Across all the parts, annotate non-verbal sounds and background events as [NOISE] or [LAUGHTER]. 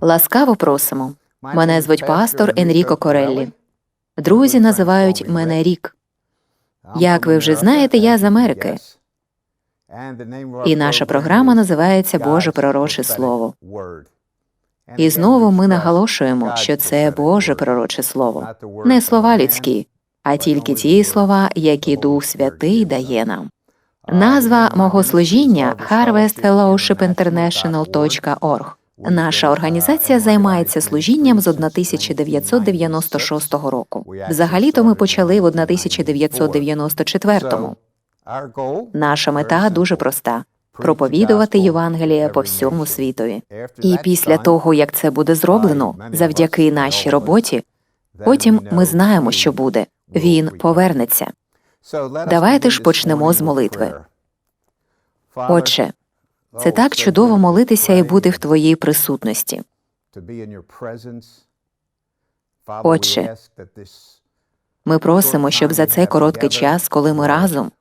Ласкаво просимо. Мене звуть пастор Енріко Кореллі. Друзі називають мене Рік. Як ви вже знаєте, я з Америки. І наша програма називається Боже пророче слово. І знову ми наголошуємо, що це Боже пророче слово, не слова людські, а тільки ті слова, які Дух Святий дає нам. Назва мого служіння harvestfellowshipinternational.org. Наша організація займається служінням з 1996 року. Взагалі-то ми почали в 1994-му. Наша мета дуже проста проповідувати Євангеліє по всьому світові. І після того, як це буде зроблено, завдяки нашій роботі, потім ми знаємо, що буде. Він повернеться. Давайте ж почнемо з молитви. Отче, це так чудово молитися і бути в твоїй присутності. Отче, Ми просимо, щоб за цей короткий час, коли ми разом,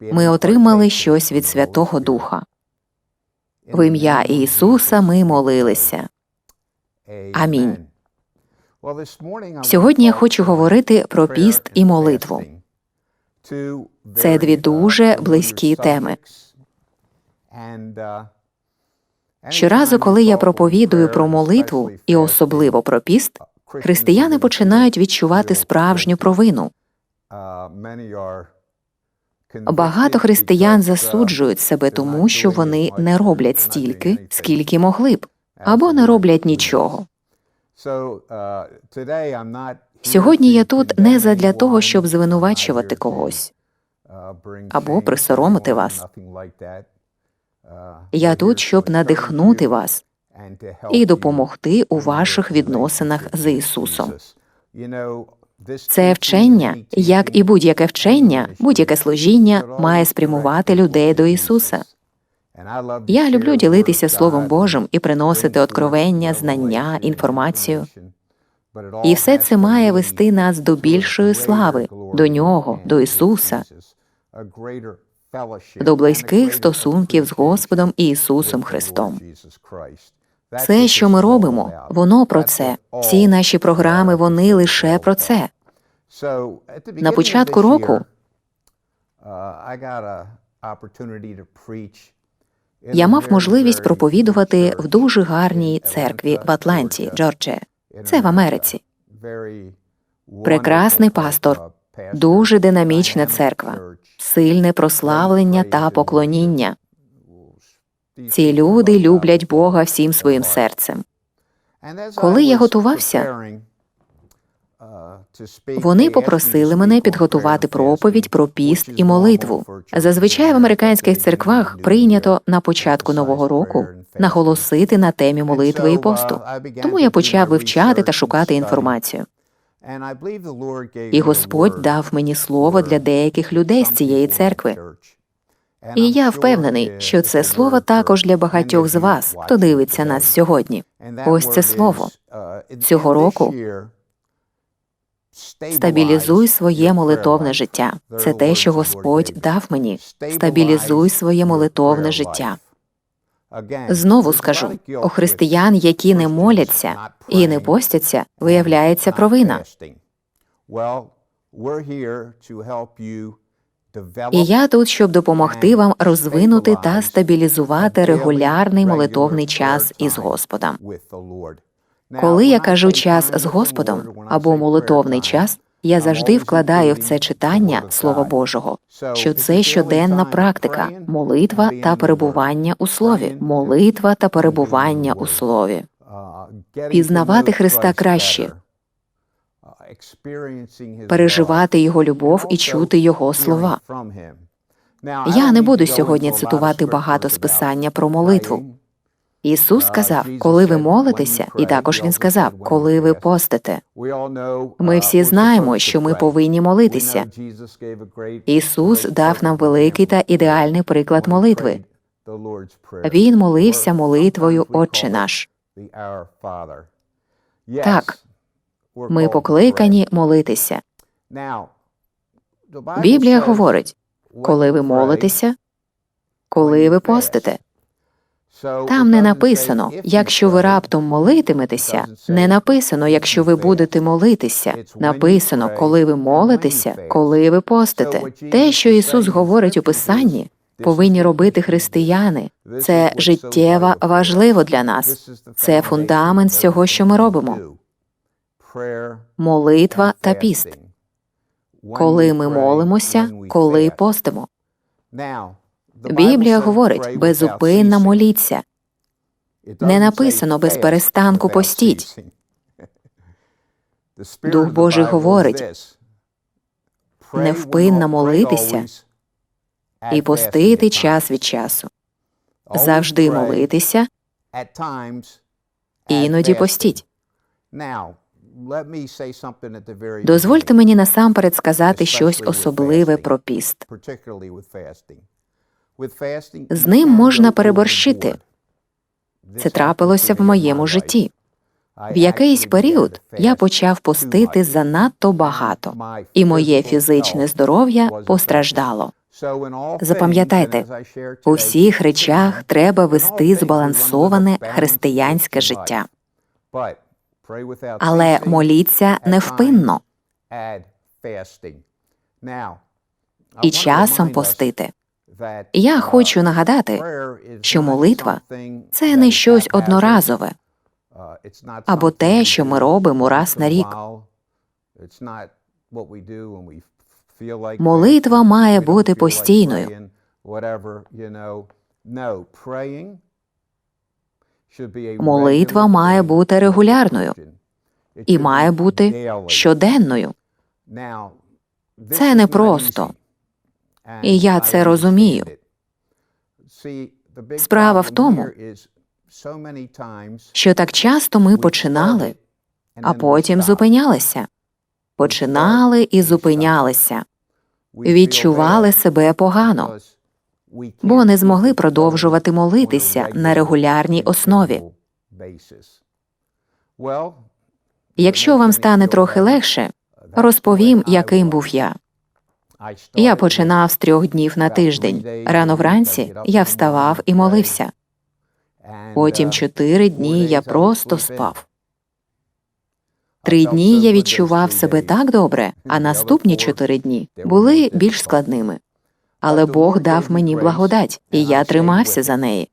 ми отримали щось від Святого Духа. В ім'я Ісуса ми молилися. Амінь. Сьогодні я хочу говорити про піст і молитву. Це дві дуже близькі теми. Щоразу, коли я проповідую про молитву і особливо про піст, християни починають відчувати справжню провину. Багато християн засуджують себе тому, що вони не роблять стільки, скільки могли б, або не роблять нічого. Сьогодні я тут не задля того, щоб звинувачувати когось або присоромити вас. Я тут, щоб надихнути вас і допомогти у ваших відносинах з Ісусом. Це вчення, як і будь-яке вчення, будь-яке служіння має спрямувати людей до Ісуса. Я люблю ділитися Словом Божим і приносити откровення, знання, інформацію. І все це має вести нас до більшої слави, до Нього, до Ісуса, до близьких стосунків з Господом Ісусом Христом. Все, що ми робимо, воно про це. Всі наші програми, вони лише про це. На початку року Я мав можливість проповідувати в дуже гарній церкві в Атланті, Джорджія. Це в Америці. Прекрасний пастор, дуже динамічна церква, сильне прославлення та поклоніння. Ці люди люблять Бога всім своїм серцем. Коли я готувався, Вони попросили мене підготувати проповідь про піст і молитву. Зазвичай в американських церквах прийнято на початку нового року наголосити на темі молитви і посту. Тому я почав вивчати та шукати інформацію. І Господь дав мені слово для деяких людей з цієї церкви. І я впевнений, що це слово також для багатьох з вас, хто дивиться нас сьогодні. Ось це слово цього року. Стабілізуй своє молитовне життя. Це те, що Господь дав мені. Стабілізуй своє молитовне життя. Знову скажу у християн, які не моляться і не постяться, виявляється провина. І я тут, щоб допомогти вам розвинути та стабілізувати регулярний молитовний час із Господом. Коли я кажу час з Господом або молитовний час, я завжди вкладаю в це читання Слова Божого, що це щоденна практика, молитва та перебування у слові, молитва та перебування у слові, пізнавати Христа краще, переживати Його любов і чути Його слова. Я не буду сьогодні цитувати багато списання про молитву. Ісус сказав, коли ви молитеся, і також він сказав, коли ви постите. Ми всі знаємо, що ми повинні молитися. Ісус дав нам великий та ідеальний приклад молитви. Він молився молитвою Отче наш. Так, ми покликані молитися. Біблія говорить, коли ви молитеся, коли ви постите. Там не написано, якщо ви раптом молитиметеся, не написано, якщо ви будете молитися. Написано, коли ви молитеся, коли ви постите. Те, що Ісус говорить у Писанні, повинні робити християни. Це життєво важливо для нас. Це фундамент всього, що ми робимо. Молитва та піст. Коли ми молимося, коли постимо. Біблія говорить безупинно моліться. Не написано без перестанку постіть. Дух Божий говорить, невпинно молитися і постити час від часу. Завжди молитися, іноді постіть. Дозвольте мені насамперед сказати щось особливе про піст. З ним можна переборщити. Це трапилося в моєму житті. В якийсь період я почав постити занадто багато, і моє фізичне здоров'я постраждало. Запам'ятайте, У всіх речах треба вести збалансоване християнське життя, але моліться невпинно. і часом постити. Я хочу нагадати, що молитва це не щось одноразове або те, що ми робимо раз на рік. Молитва має бути постійною. Молитва має бути регулярною і має бути щоденною. Це не просто. І я це розумію. Справа в тому, Що так часто ми починали, а потім зупинялися. Починали і зупинялися, відчували себе погано, бо не змогли продовжувати молитися на регулярній основі. Якщо вам стане трохи легше, розповім, яким був я. Я починав з трьох днів на тиждень. Рано вранці я вставав і молився. Потім чотири дні я просто спав. Три дні я відчував себе так добре, а наступні чотири дні були більш складними. Але Бог дав мені благодать, і я тримався за неї.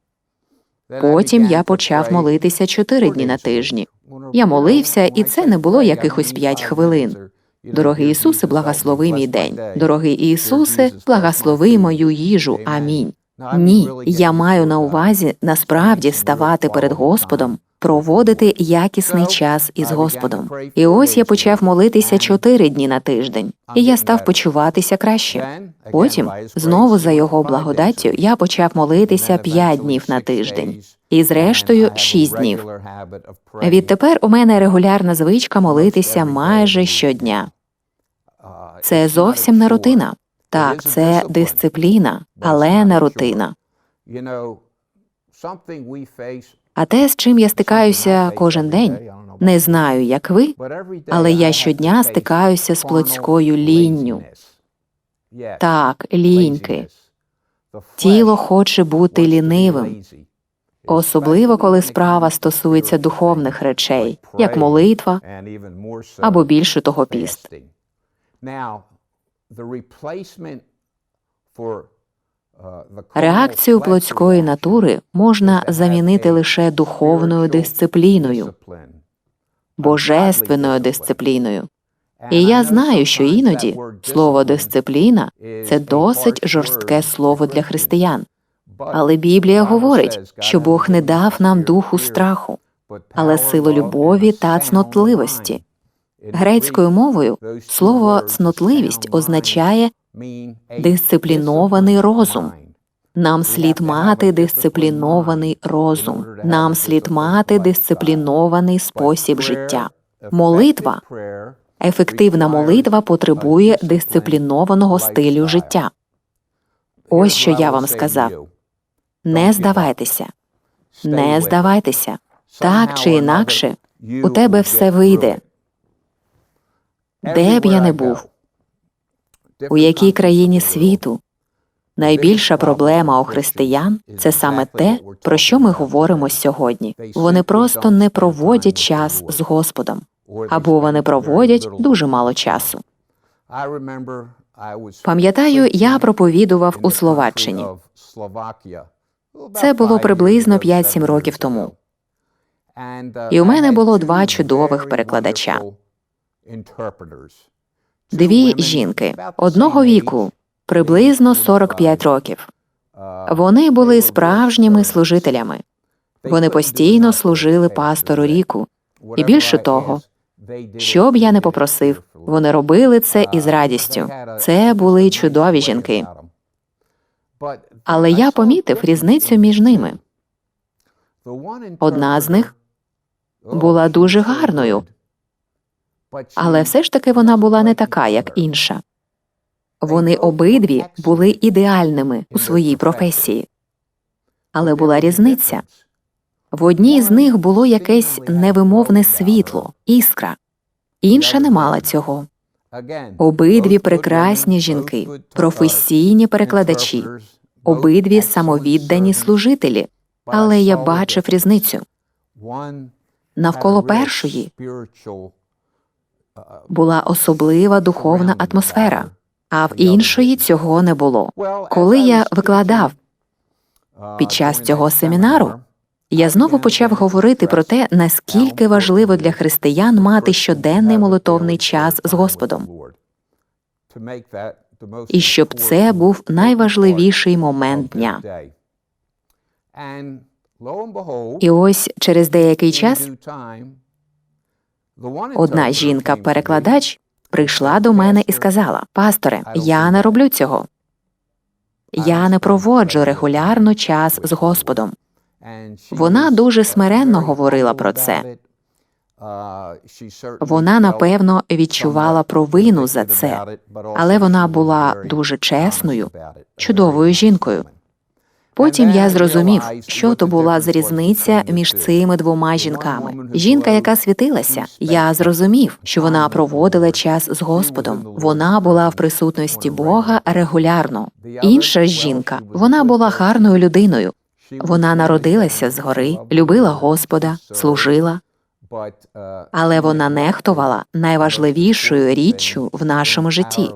Потім я почав молитися чотири дні на тижні. Я молився, і це не було якихось п'ять хвилин. Дорогий Ісусе, благослови мій день. Дорогий Ісусе, благослови мою їжу. Амінь. Ні, я маю на увазі насправді ставати перед Господом, проводити якісний час із Господом. І ось я почав молитися чотири дні на тиждень, і я став почуватися краще. Потім, знову за його благодаттю, я почав молитися п'ять днів на тиждень, і зрештою шість днів. Відтепер у мене регулярна звичка молитися майже щодня. Це зовсім не рутина. Так, це дисципліна, але не рутина. А те, з чим я стикаюся кожен день, не знаю, як ви, але я щодня стикаюся з плотською лінню. Так, ліньки. Тіло хоче бути лінивим, особливо коли справа стосується духовних речей, як молитва або більше того піст. Реакцію плотської натури можна замінити лише духовною дисципліною, божественною дисципліною. І я знаю, що іноді слово дисципліна це досить жорстке слово для християн. Але Біблія говорить, що Бог не дав нам духу страху, але силу любові та цнотливості. Грецькою мовою слово цнотливість означає дисциплінований розум. Нам слід мати дисциплінований розум. Нам слід мати дисциплінований спосіб життя. Молитва, ефективна молитва потребує дисциплінованого стилю життя. Ось що я вам сказав. Не здавайтеся, не здавайтеся. Так чи інакше, у тебе все вийде. Де б я не був, у якій країні світу, Найбільша проблема у християн це саме те, про що ми говоримо сьогодні. Вони просто не проводять час з Господом, або вони проводять дуже мало часу. Пам'ятаю, я проповідував у Словаччині. Це було приблизно 5-7 років тому. І у мене було два чудових перекладача. Дві жінки одного віку, приблизно 45 років. Вони були справжніми служителями. Вони постійно служили пастору ріку. І більше того, що б я не попросив, вони робили це із радістю. Це були чудові жінки. Але я помітив різницю між ними. Одна з них була дуже гарною, але все ж таки вона була не така, як інша. Вони обидві були ідеальними у своїй професії. Але була різниця. В одній з них було якесь невимовне світло, іскра, інша не мала цього. Обидві прекрасні жінки, професійні перекладачі, обидві самовіддані служителі. Але я бачив різницю. Навколо першої Була особлива духовна атмосфера, а в іншої цього не було. Коли я викладав під час цього семінару, я знову почав говорити про те, наскільки важливо для християн мати щоденний молитовний час з Господом, і щоб це був найважливіший момент дня. І ось через деякий час одна жінка-перекладач прийшла до мене і сказала: Пасторе, я не роблю цього. Я не проводжу регулярно час з Господом. Вона дуже смиренно говорила про це. Вона, напевно, відчувала провину за це, але вона була дуже чесною, чудовою жінкою. Потім я зрозумів, що то була за різниця між цими двома жінками. Жінка, яка світилася, я зрозумів, що вона проводила час з Господом. Вона була в присутності Бога регулярно. Інша жінка, вона була гарною людиною. Вона народилася згори, любила Господа, служила, але вона нехтувала найважливішою річчю в нашому житті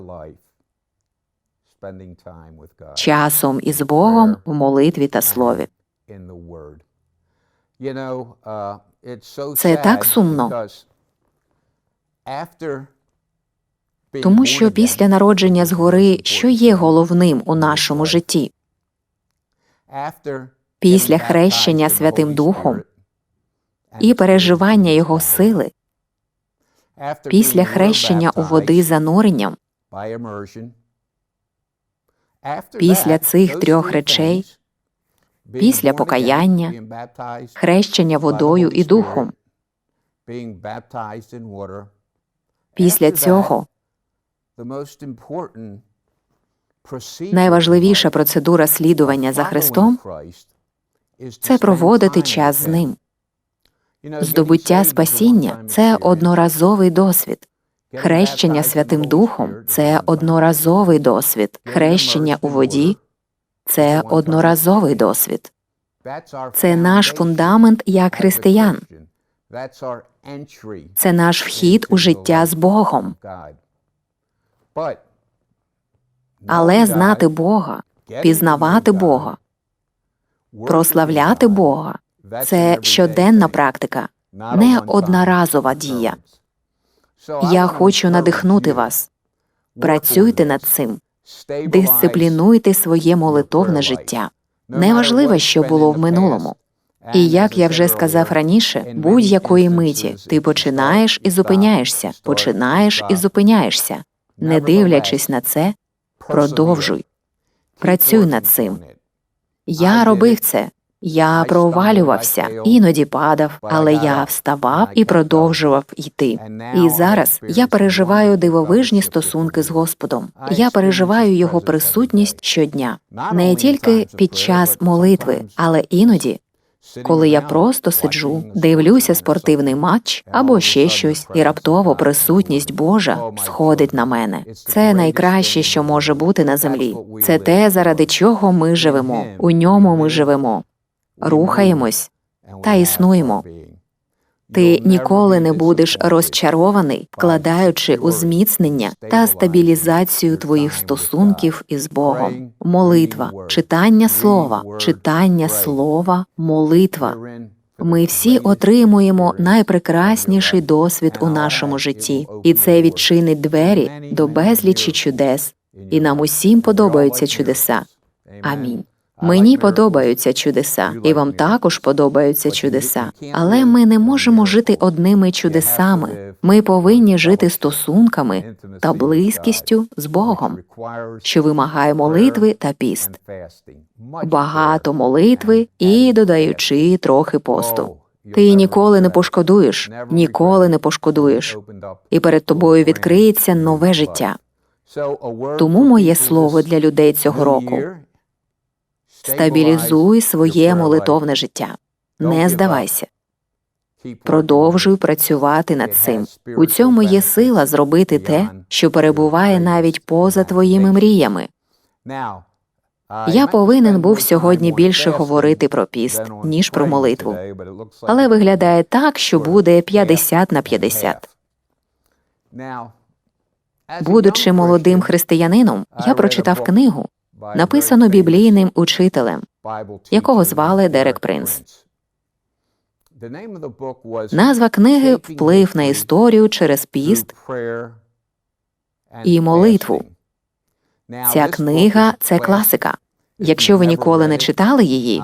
часом із Богом в молитві та слові. Це так сумно, Тому що після народження згори, що є головним у нашому житті, після хрещення Святим Духом і переживання його сили, після хрещення у води зануренням, після цих трьох речей, після покаяння, хрещення водою і духом, після цього найважливіша процедура слідування за Христом це проводити час з ним. Здобуття спасіння це одноразовий досвід. Хрещення Святим Духом це одноразовий досвід. Хрещення у воді це одноразовий досвід. Це наш фундамент як християн. Це наш вхід у життя з Богом. Але знати Бога, пізнавати Бога, прославляти Бога це щоденна практика, не одноразова дія. Я хочу надихнути вас. Працюйте над цим, дисциплінуйте своє молитовне життя. Неважливо, що було в минулому. І як я вже сказав раніше, будь-якої миті ти починаєш і зупиняєшся, починаєш і зупиняєшся. Не дивлячись на це, продовжуй. Працюй над цим. Я робив це. Я провалювався, іноді падав, але я вставав і продовжував йти. І зараз я переживаю дивовижні стосунки з Господом. Я переживаю його присутність щодня, не тільки під час молитви, але іноді, коли я просто сиджу, дивлюся спортивний матч або ще щось, і раптово присутність Божа сходить на мене. Це найкраще, що може бути на землі. Це те, заради чого ми живемо. У ньому ми живемо, рухаємось та існуємо. Ти ніколи не будеш розчарований, вкладаючи у зміцнення та стабілізацію твоїх стосунків із Богом. Молитва, читання слова, читання слова, молитва. Ми всі отримуємо найпрекрасніший досвід у нашому житті, і це відчинить двері до безлічі чудес. І нам усім подобаються чудеса. Амінь. Мені подобаються чудеса, і вам також подобаються чудеса. Але ми не можемо жити одними чудесами. Ми повинні жити стосунками та близькістю з Богом, що вимагає молитви та піст, багато молитви і додаючи трохи посту. Ти ніколи не пошкодуєш, ніколи не пошкодуєш, і перед тобою відкриється нове життя. Тому моє слово для людей цього року стабілізуй своє молитовне життя. Не здавайся. Продовжуй працювати над цим. У цьому є сила зробити те, що перебуває навіть поза твоїми мріями. Я повинен був сьогодні більше говорити про піст, ніж про молитву. Але виглядає так, що буде 50 на 50. Будучи молодим християнином, я прочитав книгу, написану біблійним учителем, якого звали Дерек Принц. Назва книги Вплив на історію через піст і молитву. Ця книга це класика. Якщо ви ніколи не читали її,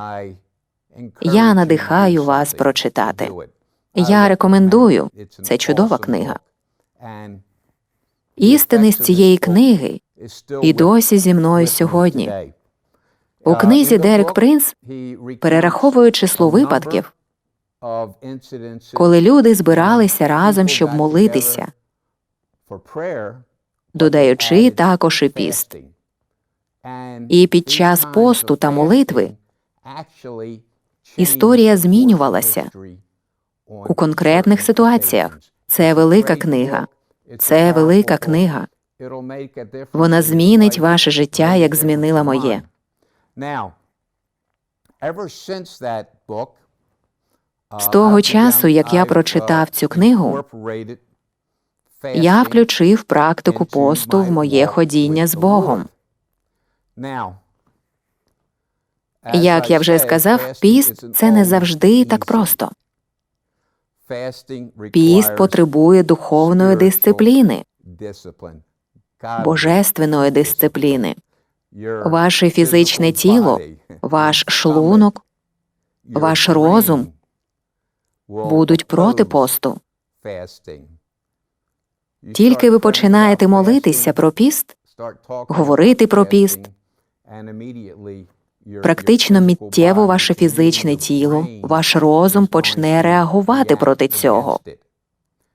я надихаю вас прочитати. Я рекомендую. Це чудова книга. Істини з цієї книги і досі зі мною сьогодні. У книзі Дерек Принц перераховує число випадків, коли люди збиралися разом, щоб молитися, додаючи також і піст. І під час посту та молитви історія змінювалася у конкретних ситуаціях. Це велика книга. Це велика книга. Вона змінить ваше життя, як змінила моє. З того часу, як я прочитав цю книгу, я включив практику посту в моє ходіння з Богом. Як я вже сказав, піст це не завжди так просто. Піст потребує духовної дисципліни, божественної дисципліни. Ваше фізичне тіло, [LAUGHS] ваш шлунок, ваш розум будуть проти посту. Тільки ви починаєте молитися про піст, говорити про піст, практично миттєво ваше фізичне тіло, ваш розум почне реагувати проти цього.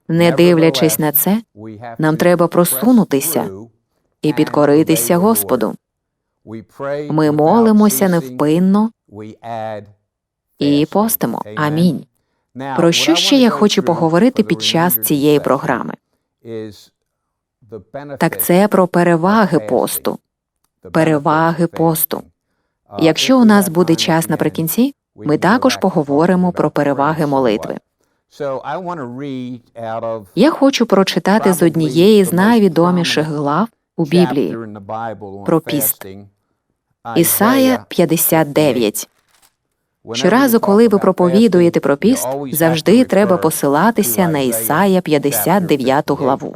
Не дивлячись на це, нам треба просунутися і підкоритися Господу. Ми молимося невпинно і постимо. Амінь. Про що ще я хочу поговорити під час цієї програми? Так це про переваги посту. Переваги посту. Якщо у нас буде час наприкінці, ми також поговоримо про переваги молитви. Я хочу прочитати з однієї з найвідоміших глав у Біблії про піст. Ісая 59. Щоразу, коли ви проповідуєте про піст, завжди треба посилатися на Ісая 59 главу.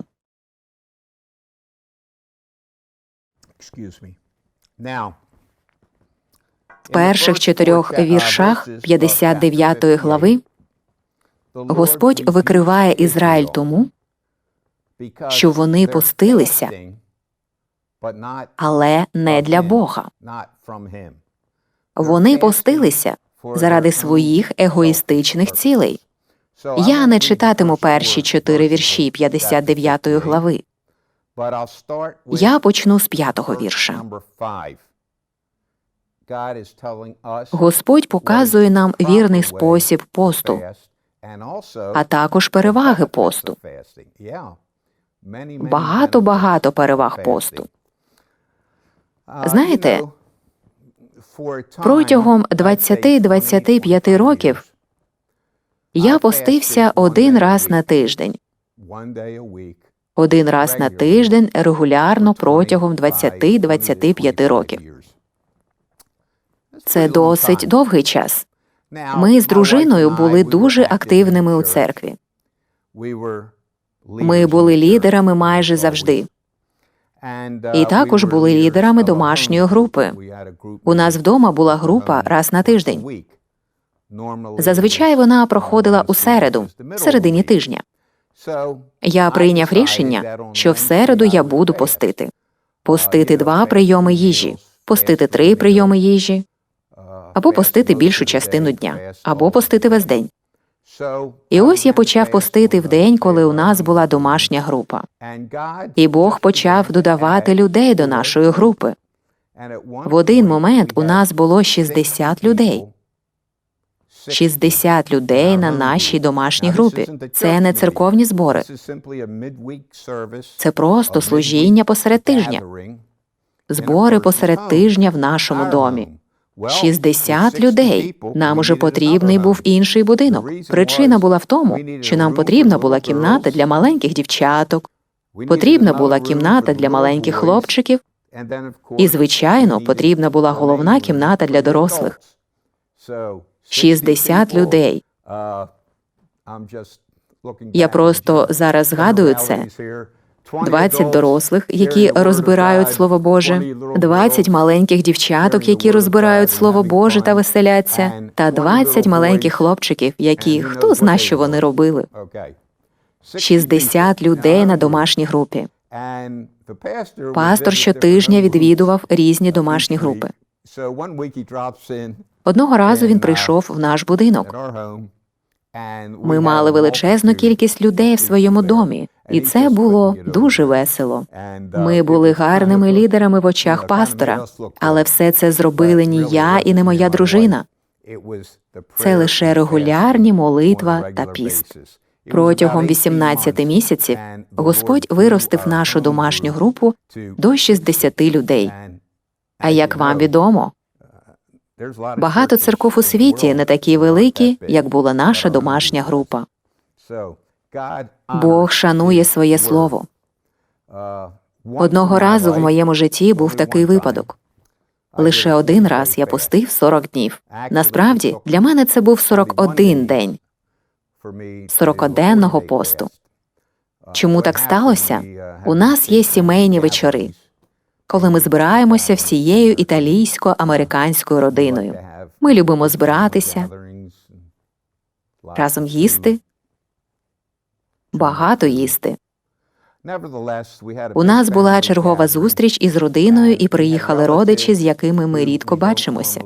В перших чотирьох віршах 59 глави Господь викриває Ізраїль тому, що вони постилися, але не для Бога. Вони постилися заради своїх егоїстичних цілей. Я не читатиму перші чотири вірші 59 глави. Я почну з п'ятого вірша. Господь показує нам вірний спосіб посту, а також переваги посту. Багато багато переваг посту. Знаєте, Протягом 20-25 років я постився один раз на тиждень. Один раз на тиждень регулярно протягом 20-25 років. Це досить довгий час. Ми з дружиною були дуже активними у церкві. Ми були лідерами майже завжди. І також були лідерами домашньої групи. У нас вдома була група раз на тиждень. Зазвичай вона проходила у середу, в середині тижня. Я прийняв рішення, що в середу я буду постити. Постити два прийоми їжі, постити три прийоми їжі, або постити більшу частину дня, або постити весь день. І ось я почав постити в день, коли у нас була домашня група. І Бог почав додавати людей до нашої групи. В один момент у нас було 60 людей. 60 людей на нашій домашній групі. Це не церковні збори, це просто служіння посеред тижня, збори посеред тижня в нашому домі. 60 людей. Нам уже потрібний був інший будинок. Причина була в тому, що нам потрібна була кімната для маленьких дівчаток, потрібна була кімната для маленьких хлопчиків, і, звичайно, потрібна була головна кімната для дорослих. 60 людей. Я просто зараз згадую це. 20 дорослих, які розбирають Слово Боже, 20 маленьких дівчаток, які розбирають Слово Боже та веселяться, та 20 маленьких хлопчиків, які хто зна, що вони робили. 60 людей на домашній групі. Пастор щотижня відвідував різні домашні групи. Одного разу він прийшов в наш будинок. Ми мали величезну кількість людей в своєму домі, і це було дуже весело. Ми були гарними лідерами в очах пастора, але все це зробили не я і не моя дружина. Це лише регулярні молитва та піст. Протягом 18 місяців Господь виростив нашу домашню групу до 60 людей. А як вам відомо, багато церков у світі не такі великі, як була наша домашня група. Бог шанує своє слово. Одного разу в моєму житті був такий випадок. Лише один раз я постив 40 днів. Насправді, для мене це був 41 день 40-денного посту. Чому так сталося? У нас є сімейні вечори, коли ми збираємося всією італійсько-американською родиною. Ми любимо збиратися, разом їсти, багато їсти. У нас була чергова зустріч із родиною, і приїхали родичі, з якими ми рідко бачимося.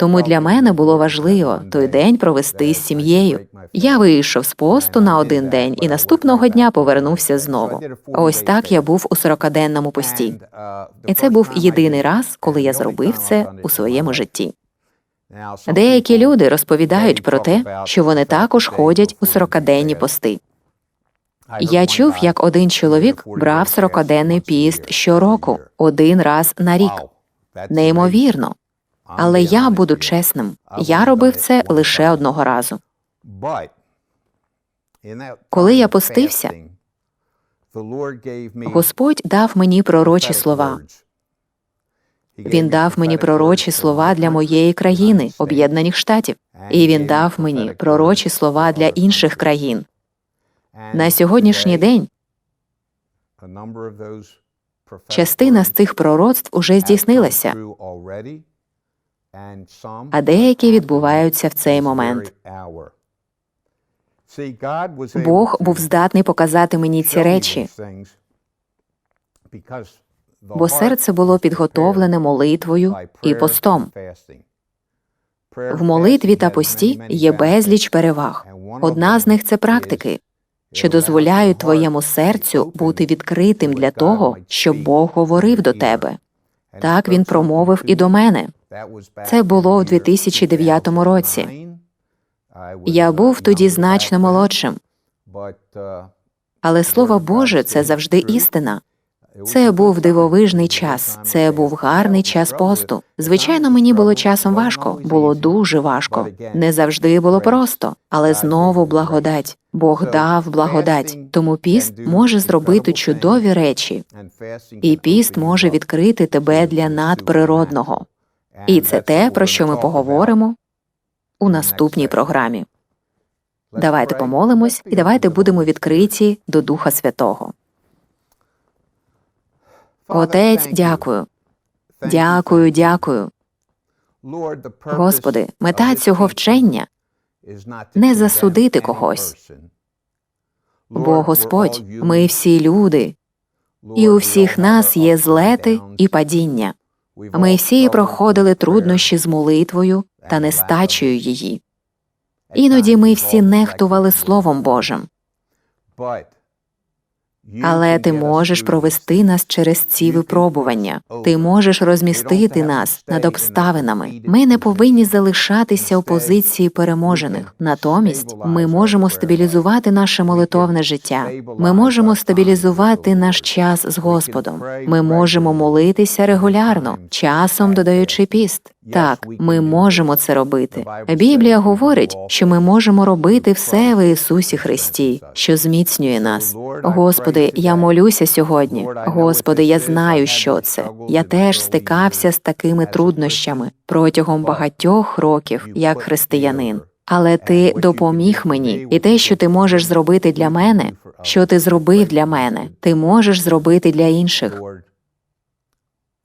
Тому для мене було важливо той день провести з сім'єю. Я вийшов з посту на один день і наступного дня повернувся знову. Ось так я був у 40-денному пості. І це був єдиний раз, коли я зробив це у своєму житті. Деякі люди розповідають про те, що вони також ходять у 40-денні пости. Я чув, як один чоловік брав 40-денний піст щороку, один раз на рік. Неймовірно. Але я буду чесним. Я робив це лише одного разу. Коли я постився, Господь дав мені пророчі слова. Він дав мені пророчі слова для моєї країни, Об'єднаних Штатів, і він дав мені пророчі слова для інших країн. На сьогоднішній день частина з цих пророцтв уже здійснилася, а деякі відбуваються в цей момент. Бог був здатний показати мені ці речі, бо серце було підготовлене молитвою і постом. В молитві та пості є безліч переваг. Одна з них це практики, що дозволяють твоєму серцю бути відкритим для того, щоб Бог говорив до тебе. Так він промовив і до мене. Це було у 2009 році. Я був тоді значно молодшим, але Слово Боже це завжди істина. Це був дивовижний час, це був гарний час посту. Звичайно, мені було часом важко, було дуже важко. Не завжди було просто, але знову благодать. Бог дав благодать. Тому піст може зробити чудові речі, і піст може відкрити тебе для надприродного. І це те, про що ми поговоримо у наступній програмі. Давайте помолимось і давайте будемо відкриті до Духа Святого. Отець, дякую. Дякую, дякую. Господи, мета цього вчення не засудити когось. Бо Господь, ми всі люди, і у всіх нас є злети і падіння. Ми всі проходили труднощі з молитвою та нестачею її. Іноді ми всі нехтували Словом Божим, але ти можеш провести нас через ці випробування. Ти можеш розмістити нас над обставинами. Ми не повинні залишатися у позиції переможених. Натомість ми можемо стабілізувати наше молитовне життя. Ми можемо стабілізувати наш час з Господом. Ми можемо молитися регулярно, часом додаючи піст. Так, ми можемо це робити. Біблія говорить, що ми можемо робити все в Ісусі Христі, що зміцнює нас. Господи, я молюся сьогодні. Господи, я знаю, що це. Я теж стикався з такими труднощами протягом багатьох років як християнин. Але ти допоміг мені, і те, що ти можеш зробити для мене, що ти зробив для мене, ти можеш зробити для інших.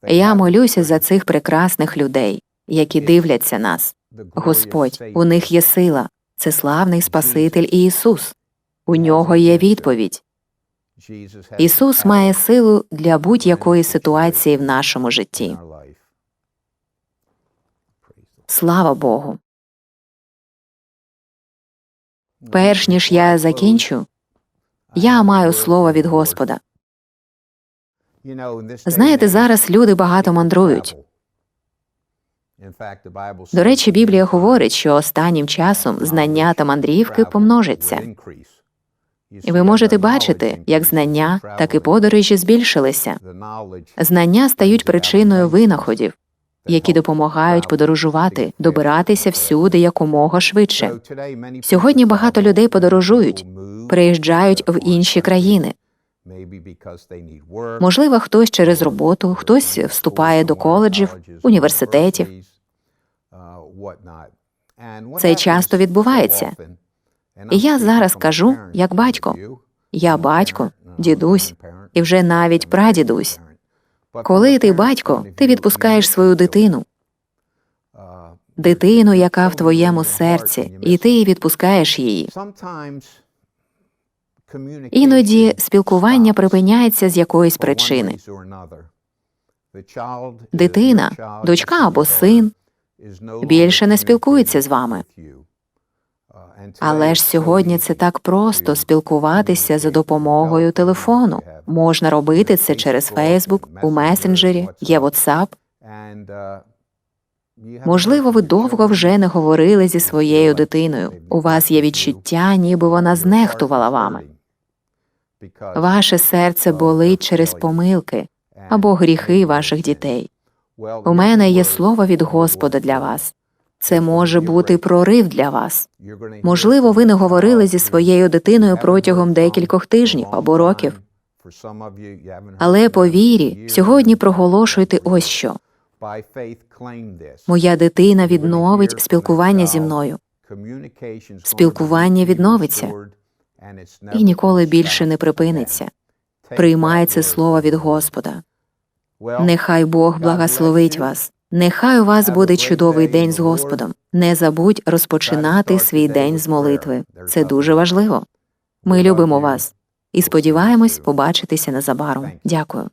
Я молюся за цих прекрасних людей, які дивляться нас. Господь, у них є сила, це славний Спаситель Ісус. У нього є відповідь. Ісус має силу для будь-якої ситуації в нашому житті. Слава Богу. Перш ніж я закінчу, я маю слово від Господа. Знаєте, зараз люди багато мандрують. До речі, Біблія говорить, що останнім часом знання та мандрівки помножаться. І ви можете бачити, як знання, так і подорожі збільшилися. Знання стають причиною винаходів, які допомагають подорожувати, добиратися всюди якомога швидше. Сьогодні багато людей подорожують, приїжджають в інші країни. Можливо, хтось через роботу, хтось вступає до коледжів, університетів. Це часто відбувається. І я зараз кажу, як батько. Я батько, дідусь і вже навіть прадідусь. Коли ти батько, ти відпускаєш свою дитину, дитину, яка в твоєму серці, і ти відпускаєш її. Іноді спілкування припиняється з якоїсь причини. Дитина, дочка або син більше не спілкується з вами. Але ж сьогодні це так просто спілкуватися за допомогою телефону. Можна робити це через Фейсбук, у месенджері, є WhatsApp. Можливо, ви довго вже не говорили зі своєю дитиною. У вас є відчуття, ніби вона знехтувала вами. Ваше серце болить через помилки або гріхи ваших дітей. У мене є слово від Господа для вас. Це може бути прорив для вас. Можливо, ви не говорили зі своєю дитиною протягом декількох тижнів або років. Але по вірі сьогодні проголошуйте ось що. Моя дитина відновить спілкування зі мною. Спілкування відновиться і ніколи більше не припиниться. Приймай це слово від Господа. Нехай Бог благословить вас. Нехай у вас буде чудовий день з Господом. Не забудь розпочинати свій день з молитви. Це дуже важливо. Ми любимо вас і сподіваємось побачитися незабаром. Дякую.